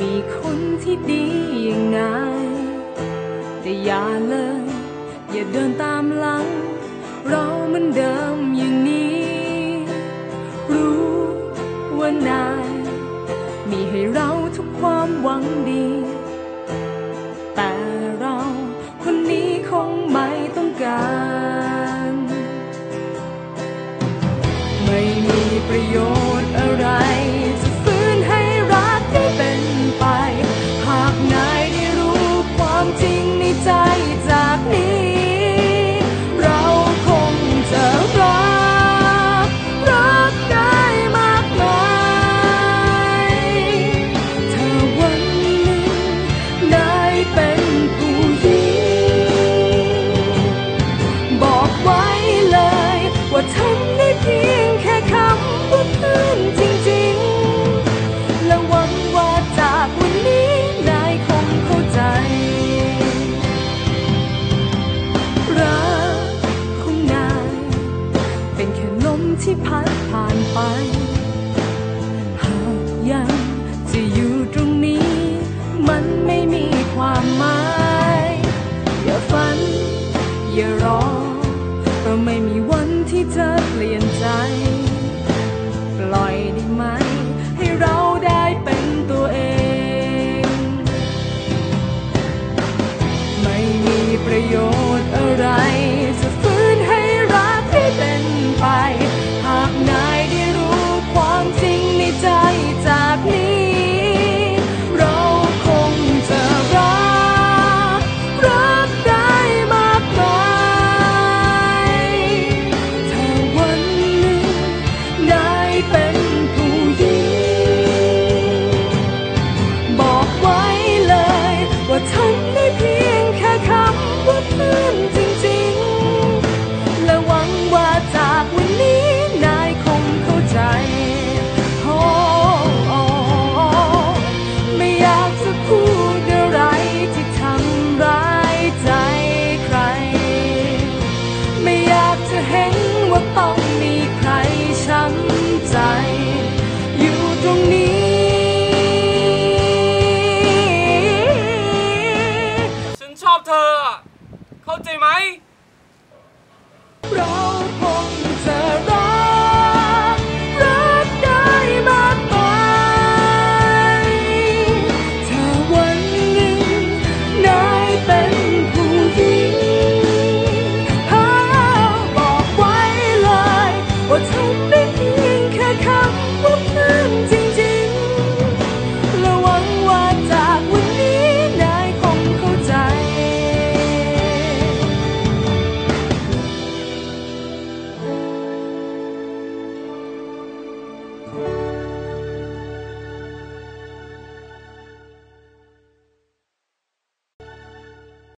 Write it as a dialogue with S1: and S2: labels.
S1: มีคนที่ดียังไง แต่อย่าเลย อย่าเดินตามหลัง เรามันเดิมอย่างนี้ รู้ว่านาย มีให้เราทุกความหวังดี แต่เราคนนี้คงไม่ต้องการ ไม่มีประโยชน์อะไร จะเห็นว่าต้อง